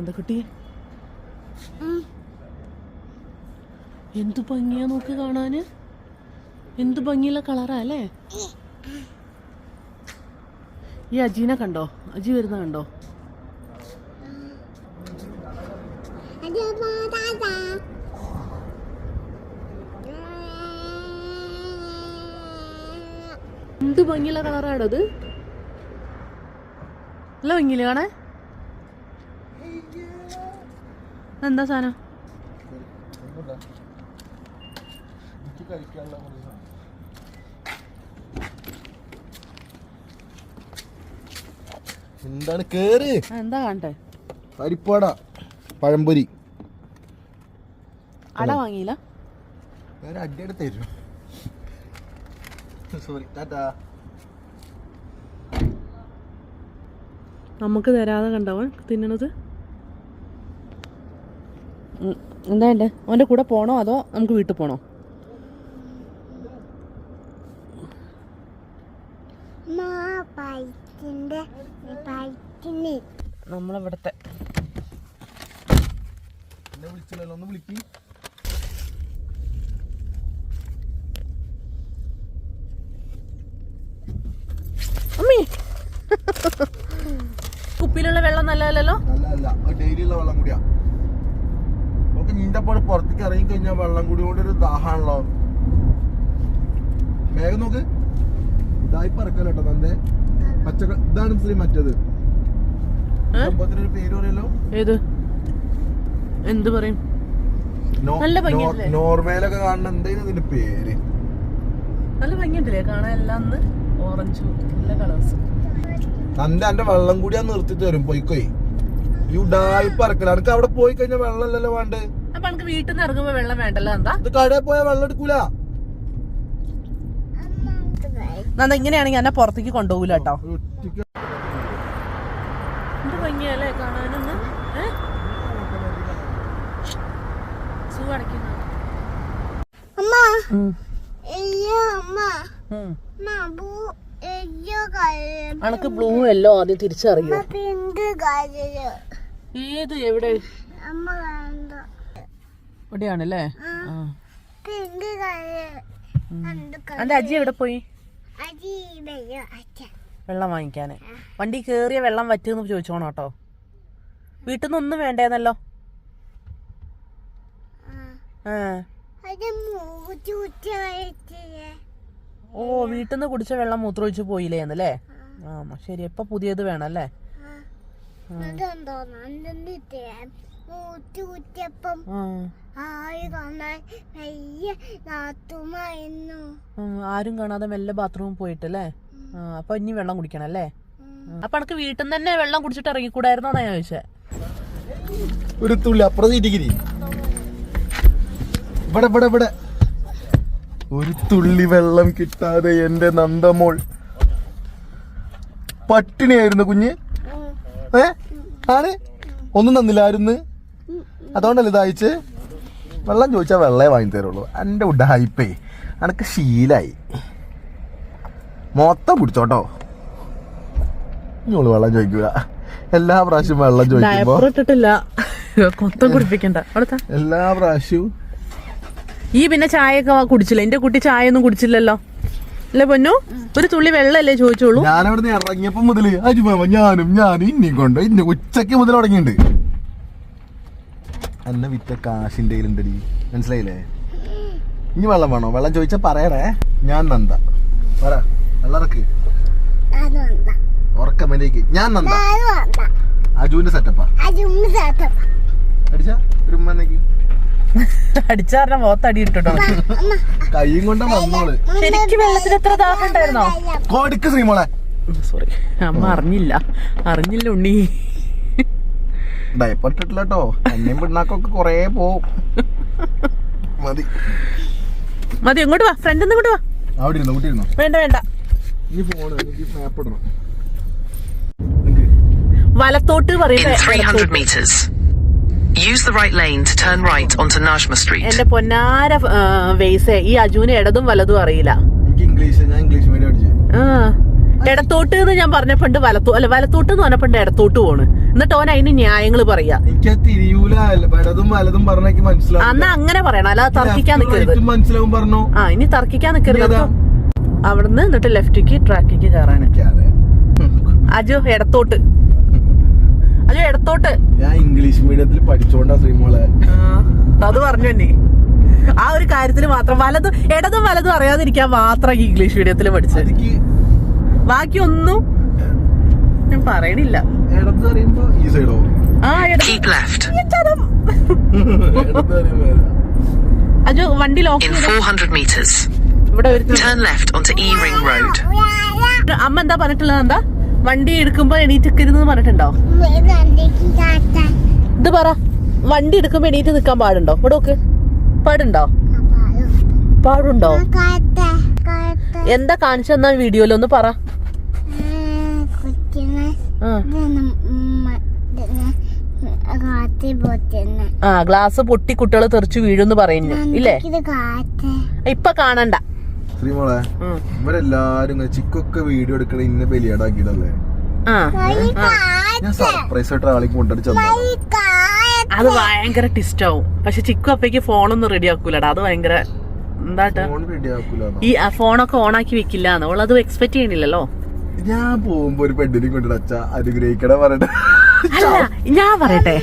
എന്താ കുട്ടി ഭംഗിയാ നോക്ക് കാണാന്. എന്തു ഭംഗിയുള്ള കളറാ അല്ലേ? ഈ അജീനെ കണ്ടോ? അജി വരുന്ന കണ്ടോ? എന്ത് ഭംഗിയുള്ള കളറാണോ അത് നല്ല ഭംഗിയില്ലേ കാണാൻ? എന്താ സാധനം? എന്താണ് കേറി? എന്താ കണ്ടേ? പരിപ്പാട പഴംപൊരി. അട വാങ്ങിയില്ല? വേറെ അടിയുടെ തരും സോറി ടാറ്റാ. നമുക്ക് തരാതെ കണ്ടവൻ തിന്നണത്? എന്താ എന്റെ അവന്റെ കൂടെ പോകണോ അതോ നമുക്ക് വീട്ടിൽ പോകണോ നമ്മളിവിടുത്തെ വിളിച്ചില്ലല്ലോ ഒന്ന് വിളിക്ക്. അമ്മേ. കുപ്പിയിലുള്ള വെള്ളം നല്ലതല്ലോ അല്ല അല്ല ഡെയിലി ഉള്ള വെള്ളം കൂടിയാ. നമുക്ക് നിന്റെ പോലെ പുറത്തേക്ക് ഇറങ്ങി കഴിഞ്ഞാൽ വെള്ളം കൂടി കൊണ്ട് ഒരു ദാഹാണല്ലോ വേഗം നോക്ക്. ഇതായി പറക്കല്ലോ തന്റെ പച്ച ഇതാണ് ശ്രീ മറ്റേത്. പേര് പറയല്ലോ. ഏത്? എന്ത് പറയും? നോ- നല്ല നോ- ഭംഗിയല്ലേ? നോർമേലൊക്കെ കാണുന്ന എന്തേലും ഇതിന്റെ പേര്? നല്ല ഭംഗിയുണ്ടല്ലേ? കാണാൻ എല്ലാം ഓറഞ്ചും നല്ല കളേഴ്സ് തന്റെ എന്റെ വെള്ളം കൂടി ഞാൻ നിർത്തി തരും പോയിക്കോയി. ഈ എനിക്ക് അവിടെ പോയി കഴിഞ്ഞാൽ വെള്ളമല്ലല്ലോ വേണ്ട? അപ്പൊ നമുക്ക് വീട്ടിൽ നിന്ന് ഇറങ്ങുമ്പോ വെള്ളം വേണ്ടല്ലോ എന്താ? ഇത് കടയിൽ പോയാൽ വെള്ളം എടുക്കൂല. നന്ന ഇങ്ങനെയാണെങ്കിൽ എന്നെ പുറത്തേക്ക് കൊണ്ടുപോകൂല കേട്ടോ. എന്ത് ഭംഗിയല്ലേ കാണാനൊന്ന്? അടയ്ക്കുന്നു. അനക്ക് ബ്ലൂ എല്ലോ ആദ്യം തിരിച്ചറിയോ? ഏത് എവിടെ? അമ്മ ഇവിടെയാണല്ലേ അന്റെ അജി എവിടെ പോയി? വെള്ളം വാങ്ങിക്കാന്. വണ്ടി കേറിയ വെള്ളം വറ്റുന്ന് ചോദിച്ചോണോ കേട്ടോ. വീട്ടിൽ നിന്ന് ഒന്നും വേണ്ടേന്നല്ലോ. ഓ വീട്ടിൽ നിന്ന് കുടിച്ച വെള്ളം മൂത്രമൊഴിച്ച് പോയില്ലേ എന്നല്ലേ ആ ശരി. എപ്പൊ പുതിയത് വേണം അല്ലേ കാണാൻ വലിയ നാത്തുമായിരുന്നു. ആരും കാണാതെ മെല്ലെ ബാത്റൂമിൽ പോയിട്ടല്ലേ? അപ്പൊ ഇനി വെള്ളം കുടിക്കണം അല്ലേ? അപ്പൊ എനക്ക് വീട്ടിൽ നിന്ന് തന്നെ വെള്ളം കുടിച്ചിട്ട് ഇറങ്ങിക്കൂടായിരുന്നോ ഞാൻ ചോദിച്ചേ. ഒരു തുള്ളി അപ്പുറം സീറ്റിക്കിരി ഇവിടെ ഇവിടെ ഇവിടെ. ഒരു തുള്ളി വെള്ളം കിട്ടാതെ എന്റെ നന്ദമോൾ. പട്ടിണിയായിരുന്നു കുഞ്ഞ്. ഏ? ആണ് ഒന്നും തന്നില്ലായിരുന്നു അതുകൊണ്ടല്ലേ ഇതായിച്ച് വെള്ളം ചോദിച്ചാൽ വെള്ളേ വാങ്ങി തരുള്ളൂ. എന്റെ ഉഡായിപ്പേ അനക്ക് ശീലായി. മൊത്തം പിടിച്ചോട്ടോ ഇങ്ങോൾ വെള്ളം ചോദിക്കുക എല്ലാ പ്രാവശ്യം വെള്ളം ചോദിക്കുമ്പോ കുടിപ്പിക്കണ്ട. എല്ലാ പ്രാവശ്യവും ഈ പിന്നെ ചായ ഒക്കെ കുടിച്ചില്ല? എന്റെ കുട്ടി ചായ ഒന്നും കുടിച്ചില്ലല്ലോ. അല്ലെ പൊന്നു? ഒരു തുള്ളി വെള്ളമല്ലേ ചോദിച്ചോളൂ. ഞാനവിടുന്ന് ഇറങ്ങിയപ്പോ മുതൽ അജുമാമ ഞാനും ഞാനും ഇന്നെ കൊണ്ട് ഇന്ന് ഉച്ചയ്ക്ക് മുതൽ തുടങ്ങിയിട്ടുണ്ട്. എന്നെ വിറ്റ കാശിന്റെ കയ്യിലുണ്ടടി മനസ്സിലായില്ലേ? ഇനി വെള്ളം വേണോ? വെള്ളം ചോദിച്ചാ പറയണേ ഞാൻ നന്ദ. പറ. വെള്ളറക്ക് വേണ്ട ഞാൻ നന്ദ. അജുവിന്റെ സെറ്റപ്പാ അടിച്ച? ഒരു അടിച്ചാറിന്റെ മുഖത്തടി അമ്മ കൈയും കൊണ്ട് വന്നോൾ. ശരിക്കും വെള്ളത്തിന് എത്ര ദാഹം ഉണ്ടായിരുന്നോ? കൊടുക്ക് ശ്രീമോളെ. സോറി അമ്മ അറിഞ്ഞില്ല. അറിഞ്ഞില്ല ഉണ്ണി. കേട്ടോ എന്നെയും പിണ്ണാക്കൊക്കെ കൊറേ പോവും. മതി. മതി ഇങ്ങോട്ട് വാ. ഫ്രണ്ട് ഇങ്ങോട്ട് വാ. അവിടെ ഇരുന്നോ കൂട്ടി ഇരുന്നോ? വേണ്ട വേണ്ട. ഈ എനിക്ക് മാപ്പ് ഇടണം. വലത്തോട്ട് In 300 meters, use the right lane to turn right onto Najma Street. എന്റെ പൊന്നാര വേസേ ഈ അജുവിന് ഇടതും വലതും അറിയില്ല. എനിക്ക് ഇംഗ്ലീഷ് ഞാൻ ഇംഗ്ലീഷ് മീഡിയം അടിച്ചു. ആ. ഇടത്തോട്ട് എന്ന് ഞാൻ പറഞ്ഞപ്പോണ്ട് വലത്തോ അല്ല വലത്തോട്ട് എന്ന് പറഞ്ഞപ്പോണ്ട് ഇടത്തോട്ട് പോണ്. എന്നിട്ട് ഓൻ അതിന് ന്യായങ്ങൾ പറയാ. എനിക്ക് തിരിയൂല വലതും വലതും മനസ്സിലാവും അന്ന് അങ്ങനെ പറയണം. അല്ലാതെ തർക്കിക്കാൻ നിൽക്കരുത് മനസ്സിലാവും പറഞ്ഞു? ആ ഇനി തർക്കിക്കാൻ നിൽക്കരുത്? അവിടുന്ന് എന്നിട്ട് ലെഫ്റ്റിക്ക് ട്രാക്കിക്ക് എനിക്കറിയാം. അജു ഇടത്തോട്ട്. അജു ഇടത്തോട്ട്. ഞാൻ ഇംഗ്ലീഷ് മീഡിയത്തിൽ പഠിച്ചോണ്ടാ ശ്രീമോളെ അത് പറഞ്ഞു തന്നെ. ആ ഒരു കാര്യത്തിൽ മാത്രം വലതും ഇടതും വലതും അറിയാതിരിക്കാൻ മാത്രം ഇംഗ്ലീഷ് മീഡിയത്തിൽ പഠിച്ചത്. ബാക്കി ഒന്നും ഞാൻ പറയണില്ല? അജു വണ്ടി ലോക്ക് 400 meters, ഇവിടെ ഒരു turn left onto E Ring Road. അമ്മ എന്താ പറഞ്ഞിട്ടുള്ളത് എന്താ? വണ്ടി എടുക്കുമ്പോ എണീറ്റിക്കരുന്ന് പറഞ്ഞിട്ടുണ്ടോ? ഇത് പറ. വണ്ടി എടുക്കുമ്പോ എണീറ്റ് നിക്കാൻ പാടുണ്ടോ? ഇവിടെ നോക്ക്. പാടുണ്ടോ? പാടുണ്ടോ? എന്താ കാണിച്ചു എന്താ കാണിച്ചെന്നാ വീഡിയോയിലൊന്ന് പറ. ആ. ഗ്ലാസ് പൊട്ടി കുട്ടികൾ തെറിച്ചു വീഴുന്ന് പറയുന്നു. ഇല്ലേ? ഇപ്പൊ കാണണ്ട. ശ്രീമോളെ. ഇവരെല്ലാരും ചിക്കൊക്കെ വീഡിയോ എടുക്കണ ഇന്നെ ബലിയാടാക്കിട്ടല്ലേ ആ. ഞാൻ സർപ്രൈസ് ആയിട്ട് കൊണ്ടടിച്ചു അത് ഭയങ്കര ടിസ്റ്റ് ആവും. പക്ഷെ ചിക്കു അപ്പേക്ക് ഫോണൊന്നും റെഡി ആക്കൂലടാ. അത് ഭയങ്കര എന്താട്ടാ ഫോൺ റെഡി ആക്കൂല ഈ ഫോണൊക്കെ ഓൺ ആക്കി വെക്കില്ല അവൾ അത് എക്സ്പെക്ട് ചെയ്യണില്ലല്ലോ. ഞാൻ പോകുമ്പോ ഒരു പെണ്ണിനെ കൊണ്ടിട്ട് അച്ഛ അനുഗ്രഹിക്കണ പറയട്ടെ. അല്ല ഞാൻ പറയട്ടെ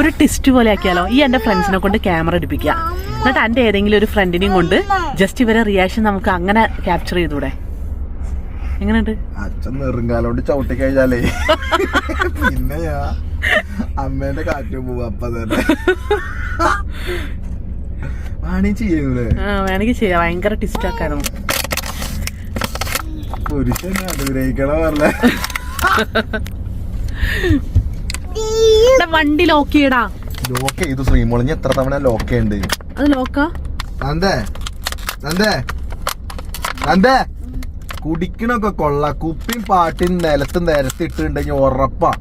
ഒരു ടിസ്റ്റ് പോലെ ആക്കിയാലോ? ഈ എന്റെ ഫ്രണ്ട്സിനെ കൊണ്ട് ക്യാമറ എടുപ്പിക്കുക. എന്നിട്ട് എന്റെ ഏതെങ്കിലും ഒരു ഫ്രണ്ടിനെയും കൊണ്ട് ജസ്റ്റ് ഇവരെ റിയാക്ഷൻ നമുക്ക് അങ്ങനെ ക്യാപ്ചർ ചെയ്തൂടെ എങ്ങനെയുണ്ട്? അച്ഛൻ നെറുങ്കാലോണ്ട് ചവിട്ടി കഴിഞ്ഞാലേ. പിന്നെയാ അമ്മേന്റെ കാറ്റ് പോവും അപ്പ തന്നെ. വാണി ചെയ്യൂലേ ആ വേണമെങ്കിൽ ചെയ്യാം. ഭയങ്കര ടിസ്റ്റ് ആക്കായിരുന്നു പുരുഷനെ അനുഗ്രഹിക്കണ പറഞ്ഞ വണ്ടി ലോക്ക് ചെയ്യടാ. ലോക്ക് ചെയ്തു ശ്രീമോളിഞ്ഞ് എത്ര തവണ ലോക്ക് ഉണ്ട് അത് ലോക്കാ നന്ദേ നന്ദേ നന്ദേ. കുടിക്കണൊക്കെ കൊള്ള. കുപ്പിയും പാട്ടിയും നിലത്തും നിരത്തിട്ടുണ്ടെങ്കിൽ ഉറപ്പാ.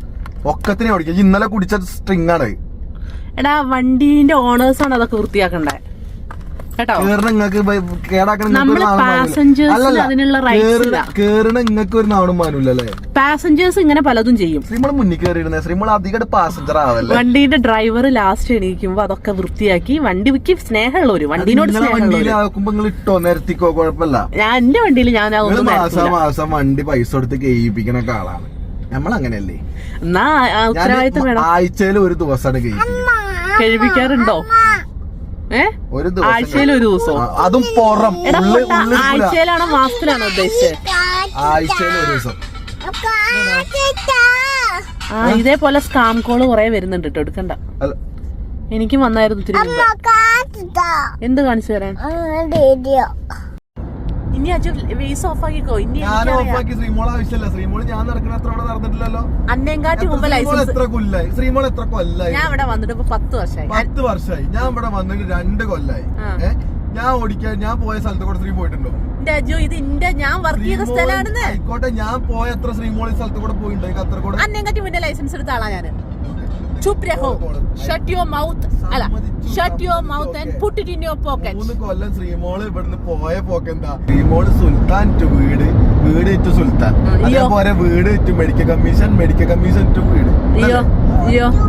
ഒക്കത്തിനെ ഓടിക്കും. ഇന്നലെ കുടിച്ച സ്ട്രിങ് ആണ്. എടാ വണ്ടീന്റെ ഓണേഴ്സ് ആണ് അതൊക്കെ വൃത്തിയാക്കണ്ടേ. നിങ്ങക്ക് ഒരു പാസഞ്ചേഴ്സ് ഇങ്ങനെ പലതും ചെയ്യും. ശ്രീമോൾ മുന്നിൽ കയറിയിരുന്നേ ശ്രീമോൾ അധികം പാസഞ്ചർ ആവല്ലേ? വണ്ടിയുടെ ഡ്രൈവർ ലാസ്റ്റ് എണീക്കുമ്പോ അതൊക്കെ വൃത്തിയാക്കി വണ്ടിക്ക് സ്നേഹമുള്ള ഒരു വണ്ടിനോട് നിങ്ങൾ ഇട്ടോ? നിരത്തിക്കോ? കുഴപ്പമില്ല. ഞാൻ എന്റെ വണ്ടിയിൽ ഞാൻ മാസം മാസം വണ്ടി പൈസ കൊടുത്ത് കേയിപ്പിക്കണ ആളാണ്. നമ്മൾ അങ്ങനെയല്ലേ എന്നാ ഞാൻ ഉത്തരവാദിത്തം വേണം. ആഴ്ചയിൽ ഒരു ദിവസമാണ് കഴിപ്പിക്കാറുണ്ടോ ഒരു ദിവസം ആഴ്ചയിൽ ഒരു ദിവസം? അതും പുറം. ആഴ്ചയിലാണോ മാസത്തിലാണോ ഉദ്ദേശിച്ചത് ആഴ്ചയിൽ ഒരു ദിവസം. ആ ഇതേപോലെ സ്കാം കോൾ കൊറേ വരുന്നുണ്ട് കേട്ടോ എടുക്കണ്ട. എനിക്കും വന്നായിരുന്നു. എന്ത് കാണിച്ചു തരാൻ? വീഡിയോ ഇനി അജു വേസ് ഓഫ് ആക്കിക്കോ ഇനി ഞാൻ. ഓഫാക്കി ശ്രീമോൾ ആവശ്യമില്ല. ശ്രീമോൾ ഞാൻ നടക്കുന്ന അത്ര അവിടെ നടന്നിട്ടില്ലല്ലോ. അന്നേങ്കാട്ടി മുമ്പ് ലൈസൻസ് എത്ര കൊല്ലായി? ശ്രീമോൾ എത്ര കൊല്ലായി? ഞാൻ ഇവിടെ വന്നിട്ട് ഇപ്പൊ പത്ത് വർഷമായി. പത്ത് വർഷമായി. ഞാൻ ഇവിടെ വന്നിട്ട് രണ്ട് കൊല്ലായി. ഞാൻ ഓടിക്കാൻ ഞാൻ പോയ സ്ഥലത്ത് കൂടെ ശ്രീ പോയിട്ടുണ്ടോ? അജു ഇത് ഇന്റെ ഞാൻ വർക്ക് ചെയ്ത സ്ഥലമാണെന്ന് ആയിക്കോട്ടെ ഞാൻ പോയ എത്ര ശ്രീമോൾ സ്ഥലത്ത് കൂടെ പോയിട്ടുണ്ട് അത്ര കൂടെ? അന്നേങ്കാട്ടി മുന്നേ ലൈസൻസ് എടുത്ത ആളാ ഞാൻ. ചുപ് രഹോ. ഷട്ട് യുവർ മൗത്ത് അല്ല shut your mouth and put it in your pocket മൂന്ന് കൊല്ലം ശ്രീമോൾ ഇവിടുന്ന് പോയ പോക്കെന്താ ശ്രീമോൾ സുൽത്താൻ ടു വീട് വീട് ഇറ്റ് സുൽത്താൻ. അതേപോലെ വീട് it medical commission medical commission to വീട്.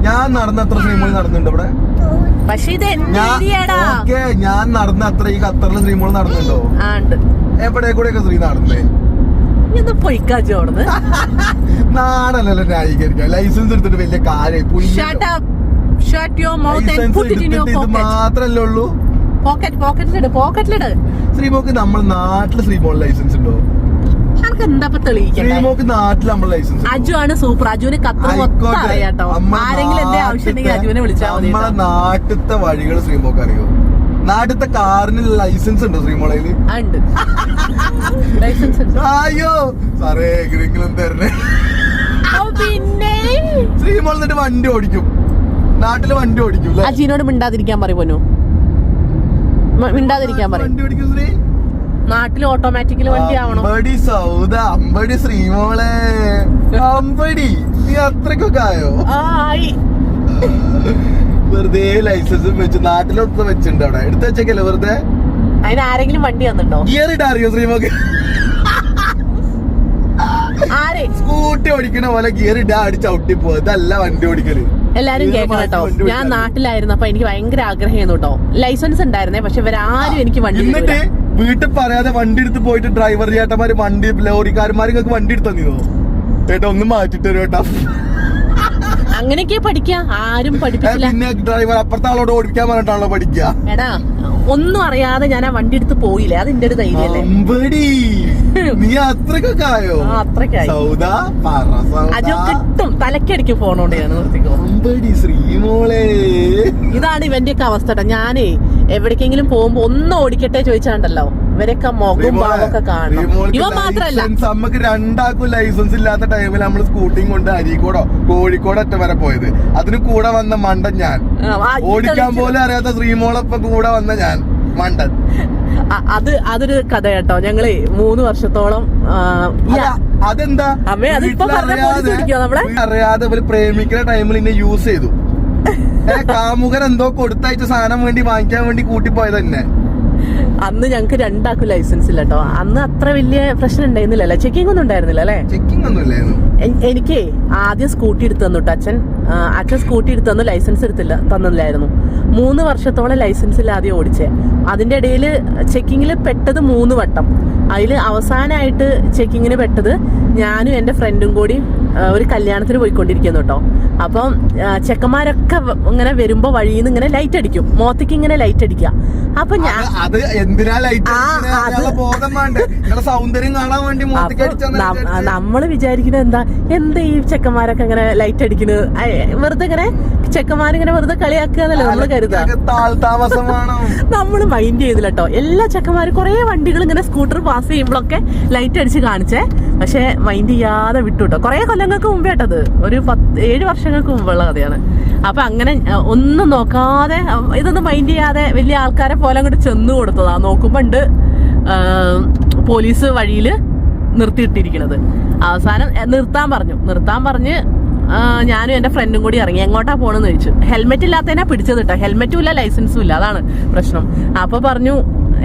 ഞാൻ നടന്ന അത്ര ശ്രീമോൾ നടന്നുണ്ട് ഇവിടെ? പക്ഷെ ഇത് ഞാൻ ഏരിയടാ ഓക്കെ ഞാൻ നടന്ന അത്ര ഈ ഖത്തറിൽ ശ്രീമോൾ നടന്നുണ്ടോ എവിടെ കൂടെയൊക്കെ ശ്രീ നടന്നേ. നീ ഒന്ന് പൊയ്ക്കാജു അവിടുന്ന്. നാടല്ലല്ലോ ന്യായീകരിക്കാം ലൈസൻസ് എടുത്തിട്ട് വലിയ കാര്യം മാത്രല്ലേ ഉള്ളൂ? പോക്കറ്റ് പോക്കറ്റിലിട് പോക്കറ്റിലിട് ശ്രീമോക്ക് നമ്മൾ നാട്ടിൽ ശ്രീമോൾ ലൈസൻസ് ഉണ്ടോ? നമുക്ക് എന്താ ഇപ്പൊ തെളിയിക്കണ്ടേ? ശ്രീമോക്ക് നാട്ടിൽ നമ്മൾ ലൈസൻസ് അജു ആണ് സൂപ്പർ. അജുവിന് കത്ത് മൊത്തം അറിയാട്ടോ. ആരെങ്കിലും എന്റെ ആവശ്യം ഉണ്ടെങ്കിൽ അജുവിനെ വിളിച്ചാൽ മതി നമ്മളെ നാട്ടിലത്തെ വഴികൾ ശ്രീമോക്ക് അറിയോ? നാട്ടിലത്തെ കാറിന് ലൈസൻസ് ഉണ്ടോ ശ്രീമോളയിൽ ലൈസൻസ് ഉണ്ട്. അയ്യോ സാറേ എങ്ങനെയെങ്കിലും തരണേ. പിന്നെ? ശ്രീമോൾ എന്നിട്ട് വണ്ടി ഓടിക്കും. നാട്ടിൽ വണ്ടി ഓടിക്കും? അജീനോട് മിണ്ടാതിരിക്കാൻ പറയുമോ മിണ്ടാതിരിക്കാൻ പറയും. വണ്ടി ഓടിക്കും ശ്രീ. നാട്ടിൽ ഓട്ടോമാറ്റിക്കലി വണ്ടി ആവണം. അമ്പടി സൗദ അമ്പടി ശ്രീമോളെ. അമ്പടി നീ അത്രക്കൊക്കെ ആയോ? ആയി. വെറുതെ ലൈസൻസും വെച്ച് നാട്ടിലോട്ട് വെച്ചിട്ടുണ്ട് അവിടെ. എടുത്ത് വെച്ചേക്കല്ലേ വെറുതെ? അതിന് ആരെങ്കിലും വണ്ടി വന്നിട്ടോ ഗിയർ ഇടാ അറിയോ ശ്രീമോക്ക് സ്കൂട്ടി ഓടിക്കണ പോലെ ഗിയർ ഇടാ അടിച്ച് ഔട്ടി പോവാ. ഇതല്ല വണ്ടി ഓടിക്കൽ. എല്ലാരും കേൾക്കണം കേട്ടോ. ഞാൻ നാട്ടിലായിരുന്നു അപ്പൊ എനിക്ക് ഭയങ്കര ആഗ്രഹമായിരുന്നു കേട്ടോ. ലൈസൻസ് ഉണ്ടായിരുന്നേ പക്ഷെ ഇവരാരും എനിക്ക് വണ്ടി എന്നിട്ട്. വീട്ടിൽ പറയാതെ വണ്ടി എടുത്ത് പോയിട്ട് ഡ്രൈവർ ചേട്ടന്മാര് വണ്ടി ലോറിക്കാരന്മാരും വണ്ടി എടുത്തു തന്നിരുന്നു? ചേട്ടാ ഒന്ന് മാറ്റിട്ട് കേട്ടാ. അങ്ങനെയൊക്കെ പഠിക്കാ. ആരും പഠിപ്പിക്കില്ല. പിന്നെ ഡ്രൈവർ അപ്പുറത്തെ ആളോട് ഓടിക്കാൻ പറഞ്ഞിട്ടാണല്ലോ പഠിക്കുക എടാ ഒന്നും അറിയാതെ ഞാൻ ആ വണ്ടി എടുത്ത് പോയില്ലേ? എന്റെ ഒരു ധൈര്യല്ലേ നീ അത്രക്കൊക്കെ ആയോ? അജോ കിട്ടും. തലക്കടിക്ക് ഫോണോണ്ട് ഞാൻ ശ്രീമോളെ. ഇതാണ് ഇവന്റെ ഒക്കെ അവസ്ഥ. ഞാനേ എവിടേക്കെങ്കിലും പോകുമ്പോ ഒന്ന് ഓടിക്കട്ടെ ചോദിച്ചാണ്ടല്ലോ. ഇവരൊക്കെ മുഖവും ഭാവമൊക്കെ കാണും ഇവ മാത്രല്ല. നമുക്ക് രണ്ടാക്കും ലൈസൻസ് ഇല്ലാത്ത ടൈമിൽ നമ്മൾ സ്കൂട്ടിയും കൊണ്ട് അരീക്കോടോ കോഴിക്കോട് ഒറ്റ വരെ പോയത്. അതിന് കൂടെ വന്ന മണ്ടൻ ഞാൻ. ഓടിക്കാൻ പോലും അറിയാത്ത ശ്രീമോളൊപ്പം കൂടെ വന്ന ഞാൻ മണ്ടൻ. അത് അതൊരു കഥ കേട്ടോ. ഞങ്ങൾ മൂന്ന് വർഷത്തോളം അതെന്താ? അറിയാതെ ഇവർ പ്രേമിക്കുന്ന ടൈമിൽ ഇന്നെ യൂസ് ചെയ്തു. കാമുകൻ എന്തോ കൊടുത്തയച്ച സാധനം വേണ്ടി വാങ്ങിക്കാൻ വേണ്ടി കൂട്ടിപ്പോയത് തന്നെ അന്ന് ഞങ്ങൾക്ക് രണ്ടാക്കും ലൈസൻസ് ഇല്ല കേട്ടോ അന്ന് അത്ര വലിയ പ്രശ്നം ഉണ്ടായിരുന്നില്ല ചെക്കിംഗ് ഒന്നും ഉണ്ടായിരുന്നില്ല അല്ലേ? ചെക്കിംഗ് ഒന്നും ഇല്ലായിരുന്നു. എനിക്ക് ആദ്യം സ്കൂട്ടി എടുത്തു തന്നു അച്ഛൻ. അച്ഛൻ സ്കൂട്ടി എടുത്തു തന്നു ലൈസൻസ് എടുത്തില്ല തന്നില്ലായിരുന്നു. മൂന്ന് വർഷത്തോളം ലൈസൻസ് ഇല്ലാതെ ഓടിച്ചേ. അതിന്റെ ഇടയിൽ ചെക്കിങ്ങിൽ പെട്ടത് മൂന്ന് വട്ടം. അതിൽ അവസാനമായിട്ട് ചെക്കിങ്ങിന് പെട്ടത് ഞാനും എന്റെ ഫ്രണ്ടും കൂടി ഒരു കല്യാണത്തിന് പോയിക്കൊണ്ടിരിക്കുന്നു കേട്ടോ അപ്പം ചെക്കന്മാരൊക്കെ ഇങ്ങനെ വരുമ്പോ വഴിയിൽ നിന്ന് ഇങ്ങനെ ലൈറ്റ് അടിക്കും. മോത്തേക്ക് ഇങ്ങനെ ലൈറ്റ് അടിക്കുക. അപ്പൊ ഞാൻ അത് എന്തിനാ ലൈറ്റ് സൗന്ദര്യം കാണാൻ വേണ്ടി നമ്മൾ വിചാരിക്കുന്നത് എന്താ? എന്താ ഈ ചെക്കന്മാരൊക്കെ ഇങ്ങനെ ലൈറ്റ് അടിക്കുന്നത് വെറുതെ ഇങ്ങനെ ചെക്കന്മാരിങ്ങനെ വെറുതെ കളിയാക്കുക എന്നല്ലേ നമ്മൾ കരുതാ താമസമാണോ നമ്മൾ മൈൻഡ് ചെയ്തില്ല കേട്ടോ എല്ലാ ചെക്കന്മാരും കുറെ വണ്ടികൾ ഇങ്ങനെ സ്കൂട്ടർ പാസ് ചെയ്യുമ്പോഴൊക്കെ ലൈറ്റ് അടിച്ച് കാണിച്ചേ. പക്ഷെ മൈൻഡ് ചെയ്യാതെ വിട്ടു കേട്ടോ കുറെ കൊല്ലങ്ങൾക്ക് മുമ്പേ കേട്ടത് ഒരു പത്ത് ഏഴ് വർഷങ്ങൾക്ക് മുമ്പുള്ള കഥയാണ്. അപ്പൊ അങ്ങനെ ഒന്നും നോക്കാതെ ഇതൊന്നും മൈൻഡ് ചെയ്യാതെ വലിയ ആൾക്കാരെ പോലെ അങ്ങോട്ട് ചെന്ന് കൊടുത്തതാ. നോക്കുമ്പോൾ ഉണ്ട് പോലീസ് വഴിയിൽ നിർത്തിയിട്ടിരിക്കണത്. അവസാനം നിർത്താൻ പറഞ്ഞു. നിർത്താൻ പറഞ്ഞ് ഞാനും എന്റെ ഫ്രണ്ടും കൂടി ഇറങ്ങി. എങ്ങോട്ടാ പോണെന്ന് ചോദിച്ചു. ഹെൽമെറ്റ് ഇല്ലാത്തതിനാ പിടിച്ചത് കേട്ടോ ഹെൽമെറ്റും ഇല്ല ലൈസൻസും ഇല്ല. അതാണ് പ്രശ്നം. അപ്പോൾ പറഞ്ഞു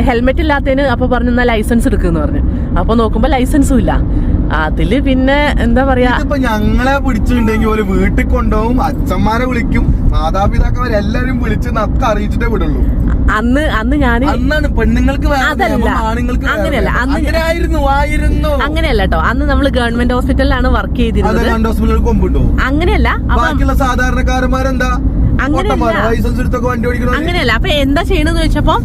ഹെൽമെറ്റ് ഇല്ലാത്തതിന് അപ്പോൾ പറഞ്ഞു എന്നാ ലൈസൻസ് എടുക്കുമെന്ന് പറഞ്ഞു. അപ്പോൾ നോക്കുമ്പോൾ ലൈസൻസും ഇല്ല. അതിൽ പിന്നെ എന്താ പറയാ ഇപ്പൊ ഞങ്ങളെ പിടിച്ചിട്ടുണ്ടെങ്കിൽ ഒരു വീട്ടിൽ കൊണ്ടുപോകും അച്ഛന്മാരെ വിളിക്കും മാതാപിതാക്കന്മാരെല്ലാരും വിളിച്ച് നത്ത അറിയിച്ചിട്ടേ വിടുള്ളൂ. അന്ന് അന്ന് ഞാൻ അന്നാണ് പെണ്ണുങ്ങൾക്ക് അതല്ല. അങ്ങനെയല്ല. നിയമം. അന്ന് അങ്ങനെ ആയിരുന്നു. അങ്ങനെയല്ല കേട്ടോ അന്ന് നമ്മൾ ഗവൺമെന്റ് ഹോസ്പിറ്റലിലാണ് വർക്ക് ചെയ്തിരുന്നത്. അങ്ങനെയല്ല. ബാക്കിയുള്ള സാധാരണക്കാരന്മാരെന്താ? അങ്ങനെയല്ല. അപ്പൊ എന്താ ചെയ്യണെന്ന് വെച്ചപ്പോ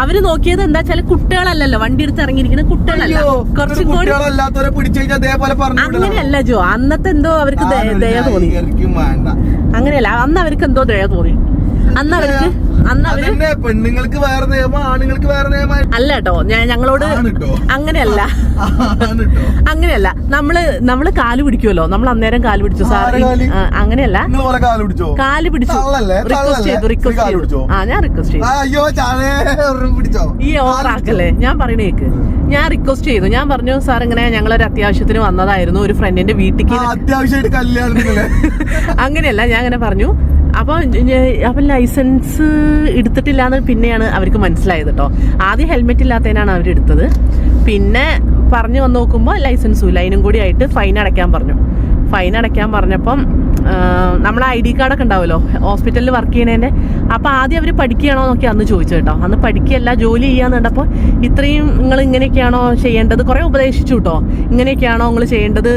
അവർ നോക്കിയത് എന്താ വെച്ചാൽ കുട്ടികളല്ലല്ലോ. വണ്ടി എടുത്ത് ഇറങ്ങിയിരിക്കുന്ന കുട്ടികളല്ല. കുറച്ചും കൂടി. അങ്ങനെയല്ല ജോ. അന്നത്തെ എന്തോ അവർക്ക് ദയ- തോന്നി. അങ്ങനെയല്ല അന്ന് അവർക്ക് എന്തോ ദയ തോന്നി. അന്ന് അവർക്ക്? അന്ന് പെണ്ണുങ്ങൾക്ക് വേറെ നിയമം ആണുങ്ങൾക്ക് വേറെ നിയമം അല്ല കേട്ടോ ഞാൻ ഞങ്ങളോട്. അങ്ങനെയല്ല. അങ്ങനെയല്ല നമ്മൾ നമ്മൾ കാൽ പിടിക്കുമല്ലോ നമ്മൾ അന്നേരം കാൽ പിടിച്ചു സാർ? അങ്ങനെയല്ല. കാൽ പിടിച്ചോ? റിക്വസ്റ്റ്? ചെയ്തു റിക്വസ്റ്റ് ചെയ്തു. ആ ഞാൻ റിക്വസ്റ്റ് ചെയ്തു. ഈ ഓറാക്കല്ലേ ഞാൻ പറയണേക്ക് ഞാൻ റിക്വസ്റ്റ് ചെയ്തു. ഞാൻ പറഞ്ഞു സാർ ഇങ്ങനെ ഞങ്ങൾ ഒരു അത്യാവശ്യത്തിന് വന്നതായിരുന്നു ഒരു ഫ്രണ്ടിന്റെ വീട്ടിലേക്ക് അങ്ങനെയല്ല ഞാൻ അങ്ങനെ പറഞ്ഞു. അപ്പൊ അവൻ ലൈസൻസ് എടുത്തിട്ടില്ല എന്ന് പിന്നെയാണ് അവർക്ക് മനസ്സിലായത് കേട്ടോ ആദ്യം ഹെൽമെറ്റ് ഇല്ലാത്തതിനാണ് അവർ എടുത്തത്. പിന്നെ പറഞ്ഞു വന്ന് നോക്കുമ്പോൾ ലൈസൻസും ഇല്ല. അതിനും കൂടി ആയിട്ട് ഫൈൻ അടയ്ക്കാൻ പറഞ്ഞു. ഫൈൻ അടയ്ക്കാൻ പറഞ്ഞപ്പം നമ്മളെ ഐ ഡി കാർഡൊക്കെ ഉണ്ടാവുമല്ലോ ഹോസ്പിറ്റലിൽ വർക്ക് ചെയ്യണേന്റെ അപ്പോൾ ആദ്യം അവർ പഠിക്കുകയാണോ നോക്കി അന്ന് ചോദിച്ചു കേട്ടോ. അന്ന് പഠിക്കുകയല്ല ജോലി ചെയ്യാന്ന് കണ്ടപ്പോൾ ഇത്രയും നിങ്ങൾ ഇങ്ങനെയൊക്കെയാണോ ചെയ്യേണ്ടത്? കുറേ ഉപദേശിച്ചു കേട്ടോ ഇങ്ങനെയൊക്കെയാണോ നിങ്ങൾ ചെയ്യേണ്ടത്?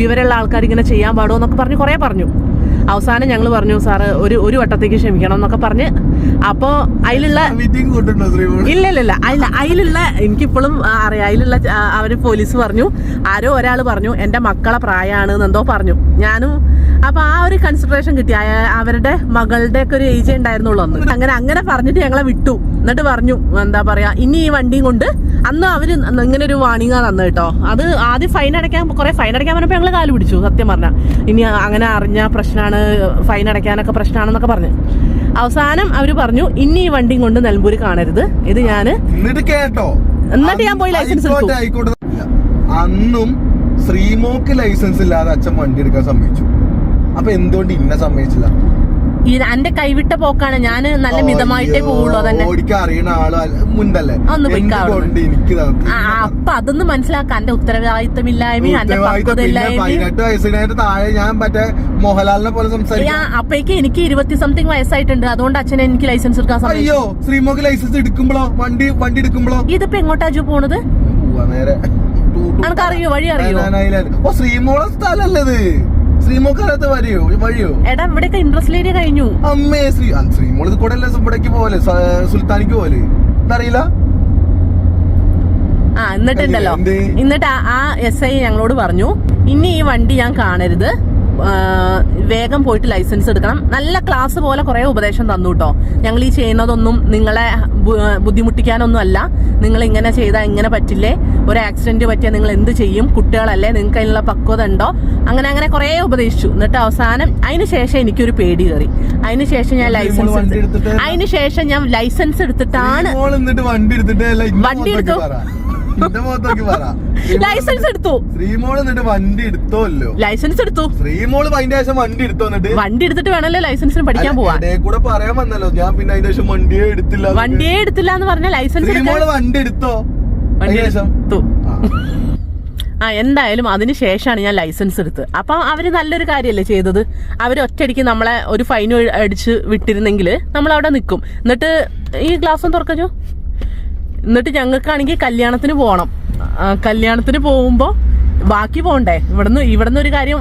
വിവരമുള്ള ആൾക്കാർ ഇങ്ങനെ ചെയ്യാൻ പാടുമോ എന്നൊക്കെ പറഞ്ഞ് കുറെ പറഞ്ഞു. അവസാനം ഞങ്ങൾ പറഞ്ഞു സാറ് ഒരു ഒരു വട്ടത്തേക്ക് ക്ഷമിക്കണം എന്നൊക്കെ പറഞ്ഞ് അപ്പോൾ അതിലുള്ള ഇല്ല ഇല്ല ഇല്ല. അതില്ല അതിലുള്ള എനിക്കിപ്പോഴും അറിയാം. അതിലുള്ള അവർ അവർ പോലീസ് പറഞ്ഞു. ആരോ ഒരാൾ പറഞ്ഞു എന്റെ മക്കളെ പ്രായമാണ് എന്നെന്തോ പറഞ്ഞു. ഞാനും അപ്പൊ ആ ഒരു കൺസിഡറേഷൻ കിട്ടി. അവരുടെ മകളുടെ ഒക്കെ ഒരു ഏജ് ഉണ്ടായിരുന്നുള്ളൂ അന്ന്. അങ്ങനെ അങ്ങനെ പറഞ്ഞിട്ട് ഞങ്ങളെ വിട്ടു. എന്നിട്ട് പറഞ്ഞു എന്താ പറയാ ഇനി ഈ വണ്ടിയും കൊണ്ട് അന്ന് അവർ ഇങ്ങനെ ഒരു വാണിങ്ങാ തന്നു കേട്ടോ. അത് ആദ്യം ഫൈൻ അടയ്ക്കാൻ കുറെ ഫൈൻ അടയ്ക്കാൻ പറഞ്ഞപ്പോ ഞങ്ങൾ കാൽ പിടിച്ചു സത്യം പറഞ്ഞ. ഇനി അങ്ങനെ അറിഞ്ഞ പ്രശ്നമാണ് ഫൈൻ അടയ്ക്കാനൊക്കെ പ്രശ്നമാണെന്നൊക്കെ പറഞ്ഞു. അവസാനം അവർ പറഞ്ഞു ഇനി ഈ വണ്ടിയും കൊണ്ട് നിലമ്പൂര് കാണരുത്. ഇത് ഞാൻ കേട്ടോ. എന്നിട്ട് ഞാൻ പോയി ലൈസൻസ് അന്നും ശ്രീമോക്ക് ലൈസൻസ് ഇല്ലാതെ അച്ഛൻ വണ്ടി എടുക്കാൻ സമ്മതിച്ചു. അപ്പൊ എന്തുകൊണ്ട് ഇന്നെ സമ്മതിച്ചില്ല? ഈ എന്റെ കൈവിട്ട പോക്കാണ് ഞാൻ നല്ല മിതമായിട്ടേ പോവുള്ളൂ ആ അപ്പൊ അതൊന്നും മനസ്സിലാക്കാം എന്റെ ഉത്തരവാദിത്തമില്ലായ്മയും എന്റെ പക്വതയില്ലായ്മയും താഴെ ഞാൻ മറ്റേ മോഹൻലാലിനെ പോലെ സംസാരിക്കും അപ്പേക്ക് എനിക്ക് ഇരുപത്തി സംതിങ് വയസ്സായിട്ടുണ്ട് അതുകൊണ്ട് അച്ഛനെ എനിക്ക് ലൈസൻസ് എടുക്കാൻ അയ്യോ ശ്രീമോക്ക് ലൈസൻസ് എടുക്കുമ്പോഴോ വണ്ടി വണ്ടി എടുക്കുമ്പോഴോ ഇതിപ്പോ എങ്ങോട്ടാ ജു പോണത് നേരെ അറിയോ വഴി അറിയോ. ഓ ശ്രീമോളെ സ്ഥലല്ലത് ശ്രീമോക്ക് വരെയോ വഴിയോ എടാ ഇവിടെയൊക്കെ ഇൻട്രസ്റ്റ് ഏരിയ കഴിഞ്ഞു. അമ്മേ ശ്രീ ശ്രീമോൾ ഇത് കൂടെ അല്ലേ ഇവിടേക്ക് പോലെ സുൽത്താനിക്ക് പോലെ അറിയില്ല ആ എന്നിട്ടുണ്ടല്ലോ എന്നിട്ട് ആ- എസ് ഐ ഞങ്ങളോട് പറഞ്ഞു ഇനി ഈ വണ്ടി ഞാൻ കാണരുത്. വേഗം പോയിട്ട് ലൈസൻസ് എടുക്കണം. നല്ല ക്ലാസ് പോലെ കുറെ ഉപദേശം തന്നു കേട്ടോ ഞങ്ങൾ ഈ ചെയ്യുന്നതൊന്നും നിങ്ങളെ ബുദ്ധിമുട്ടിക്കാനൊന്നും അല്ല നിങ്ങൾ ഇങ്ങനെ ചെയ്താൽ ഇങ്ങനെ പറ്റില്ലേ? ഒരു ആക്സിഡന്റ് പറ്റിയാൽ നിങ്ങൾ എന്ത് ചെയ്യും? കുട്ടികളല്ലേ? നിങ്ങൾക്ക് അതിനുള്ള പക്വത ഉണ്ടോ? അങ്ങനെ അങ്ങനെ കുറെ ഉപദേശിച്ചു. എന്നിട്ട് അവസാനം അതിന് ശേഷം എനിക്കൊരു പേടി കയറി. അതിന് ശേഷം ഞാൻ ലൈസൻസ് വണ്ടി എടുത്തിട്ട് അതിന് ശേഷം ഞാൻ ലൈസൻസ് എടുത്തിട്ടാണ് വണ്ടി എടുത്തിട്ട് ലൈസൻസ് എടുത്തു. ശ്രീമോൾ എന്നിട്ട് വണ്ടി എടുത്തോല്ലോ ലൈസൻസ് എടുത്തു. ശ്രീമോൾ അതിന്റെ ശേഷം വണ്ടി എടുത്തോ എന്നിട്ട്? വണ്ടി എടുത്തിട്ട് വേണമല്ലോ ലൈസൻസിന് പഠിക്കാൻ പോവാൻ. കൂടെ പറയാൻ വന്നല്ലോ. ഞാൻ പിന്നെ അതിന്റെ ശേഷം വണ്ടിയെ എടുത്തില്ല. വണ്ടിയെ എടുത്തില്ല എന്ന് പറഞ്ഞ ലൈസൻസ് ശ്രീമോൾ വണ്ടി എടുത്തോ? വണ്ടി എടുത്തു. ആ. എന്തായാലും അതിന് ശേഷമാണ് ഞാൻ ലൈസൻസ് എടുത്തത് അപ്പൊ അവർ നല്ലൊരു കാര്യമല്ലേ ചെയ്തത്? അവർ ഒറ്റയടിക്ക് നമ്മളെ ഒരു ഫൈൻ അടിച്ച് വിട്ടിരുന്നെങ്കിൽ നമ്മൾ അവിടെ നിൽക്കും. എന്നിട്ട് ഈ ഗ്ലാസ് ഒന്ന് തുറക്കച്ചോ എന്നിട്ട് ഞങ്ങൾക്കാണെങ്കിൽ കല്യാണത്തിന് പോകണം കല്യാണത്തിന് പോകുമ്പോൾ ബാക്കി പോകണ്ടേ ഇവിടുന്ന് ഇവിടുന്ന് ഒരു കാര്യം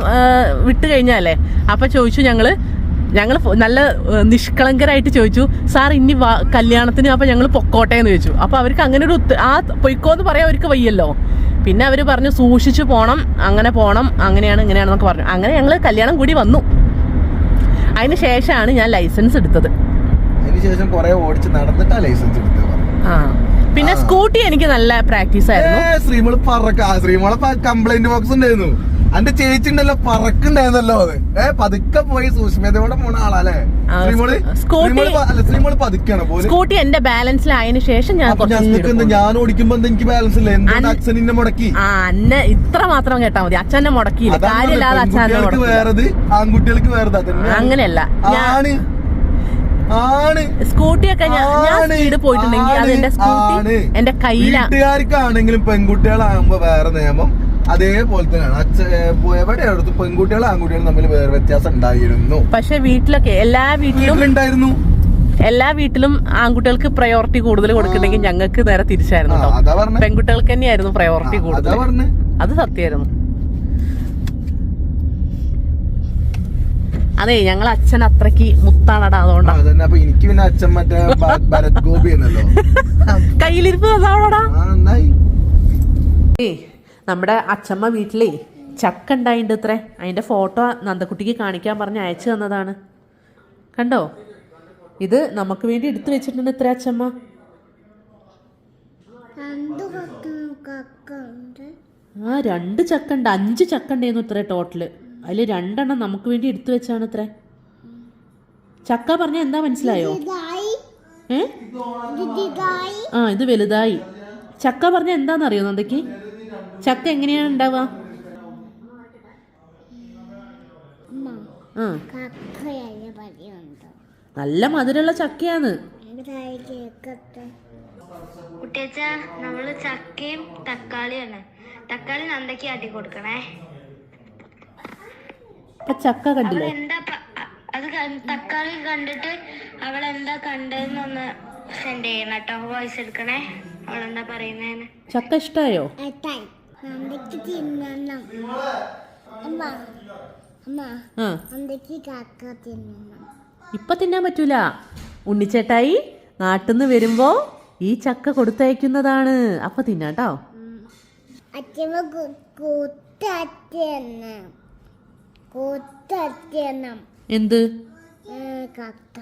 വിട്ട് കഴിഞ്ഞാലേ? അപ്പം ചോദിച്ചു ഞങ്ങൾ ഞങ്ങൾ നല്ല നിഷ്കളങ്കരായിട്ട് ചോദിച്ചു സാർ ഇനി കല്യാണത്തിന് അപ്പം ഞങ്ങൾ പൊക്കോട്ടെ എന്ന് ചോദിച്ചു. അപ്പോൾ അവർക്ക് അങ്ങനെ ഒരു ആ പൊയ്ക്കോ എന്ന് പറയാൻ അവർക്ക് വയ്യല്ലോ. പിന്നെ അവർ പറഞ്ഞു സൂക്ഷിച്ചു പോകണം അങ്ങനെ പോകണം അങ്ങനെയാണ് ഇങ്ങനെയാണെന്നൊക്കെ പറഞ്ഞു. അങ്ങനെ ഞങ്ങൾ കല്യാണം കൂടി വന്നു. അതിന് ശേഷമാണ് ഞാൻ ലൈസൻസ് എടുത്തത്. അതിന് ശേഷം കുറേ ഓടിച്ച് ലൈസൻസ് എടുത്തത്. ആ. പിന്നെ സ്കൂട്ടി എനിക്ക് നല്ല പ്രാക്ടീസ് ആയിരുന്നു. ശ്രീമോൾ പറക്ക ശ്രീമോളെ കംപ്ലൈന്റ് ബോക്സ് ഉണ്ടായിരുന്നു. അന്റെ ചേച്ചി ഉണ്ടല്ലോ പറക്കുണ്ടായിരുന്നല്ലോ അത്. ഏ പതുക്കെ പോയി സൂക്ഷ്മതയോടെ പോണ ആളല്ലേ ശ്രീമോൾ പതുക്കാണ് സ്കൂട്ടി എന്റെ ബാലൻസിലായതിനു ശേഷം ഞാൻ ഞാൻ ഓടിക്കുമ്പോ എനിക്ക് ബാലൻസ് ഇല്ല? എന്തുകൊണ്ട് അൻ- അച്ഛനിന്നെ മുടക്കി? അന്നെ ഇത്ര മാത്രം കേട്ടാ മതി. അച്ഛനെ മുടക്കിയില്ല. കാര്യമില്ലാതെ അച്ഛനെ വേറത് ആൺകുട്ടികൾക്ക് വേറത് അങ്ങനെയല്ല. ഞാൻ ആണ് ആണ്. സ്കൂട്ടിയൊക്കെ ഞാൻ സ്പീഡ് പോയിട്ടുണ്ടെങ്കിൽ അത് എന്റെ സ്കൂട്ടി. എന്റെ വീട്ടുകാർക്കാണെങ്കിലും പെൺകുട്ടികളാകുമ്പോ വേറെ നിയമം. അതേപോലെ തന്നെയാണ്. അച്ഛ എവിടെയാണ് പെൺകുട്ടികളും ആൺകുട്ടികളും തമ്മിൽ വേറെ വ്യത്യാസം ഉണ്ടായിരുന്നു. പക്ഷെ വീട്ടിലൊക്കെ എല്ലാ വീട്ടിലും ഉണ്ടായിരുന്നു എല്ലാ വീട്ടിലും ആൺകുട്ടികൾക്ക് പ്രയോറിറ്റി കൂടുതൽ കൊടുക്കുന്നെങ്കിൽ ഞങ്ങൾക്ക് നേരെ തിരിച്ചായിരുന്നു. പെൺകുട്ടികൾക്ക് തന്നെയായിരുന്നു പ്രയോറിറ്റി കൂടുതൽ. അത് സത്യമായിരുന്നു. അതെ ഞങ്ങൾ അച്ഛൻ അത്രയ്ക്ക് മുത്താണടാ ആ, അതുകൊണ്ടാ അതന്നെ അപ്പൊ എനിക്ക് പിന്നെ അച്ഛൻ മറ്റേ ഭരത് ഗോപി എന്നല്ലോ കയ്യിലിരിപ്പ് ഏ നമ്മുടെ അച്ഛമ്മ വീട്ടിലേ ചക്ക ഉണ്ടായിട്ടുണ്ട് ഇത്രേ. അതിന്റെ ഫോട്ടോ നന്ദക്കുട്ടിക്ക് കാണിക്കാൻ പറഞ്ഞ് അയച്ചു തന്നതാണ്. കണ്ടോ? ഇത് നമുക്ക് വേണ്ടി എടുത്തു വെച്ചിട്ടുണ്ട് ഇത്ര അച്ഛമ്മ ആ രണ്ട് ചക്ക ഉണ്ട്. അഞ്ച് ചക്ക ഉണ്ടായിരുന്നു ഇത്ര ടോട്ടൽ അതിൽ രണ്ടെണ്ണം നമുക്ക് വേണ്ടി എടുത്തു വെച്ചാണ് അത്ര ചക്ക പറഞ്ഞ എന്താ മനസ്സിലായോ? ഏ? ആ ഇത് വലുതായി. ചക്ക പറഞ്ഞ എന്താണെന്നറിയോ നന്ദയ്ക്ക്? ചക്ക എങ്ങനെയാണ് ഉണ്ടാവുക? അമ്മ ആ. കക്കയല്ല പതിയുണ്ട് നല്ല മധുരമുള്ള ചക്കയാണ്. കുട്ടിയച്ച നമ്മൾ ചക്കയും തക്കാളിയാണ്. തക്കാളി നന്ദയ്ക്ക് ആട്ടി കൊടുക്കണേ. ഇപ്പൊ ചക്ക കണ്ടില്ലേ? എന്താ അത് തക്കാളി കണ്ടിട്ട് അവൾ എന്താ കണ്ടതെന്നൊന്ന് സെൻഡ് ചെയ്യണം കേട്ടോ വോയിസ് എടുക്കണേ. അവളെന്താ പറയുന്നേന്ന്. ചക്ക ഇഷ്ടായോ? ഇപ്പൊ തിന്നാൻ പറ്റൂല. ഉണ്ണിച്ചേട്ടായി നാട്ടിന്ന് വരുമ്പോ ഈ ചക്ക കൊടുത്തയക്കുന്നതാണ്. അപ്പൊ തിന്നാട്ടോ. അച്ഛമ്മ കൂത്തച്ഛണം കൂത്തച്ഛണം എന്ത്? കക്ക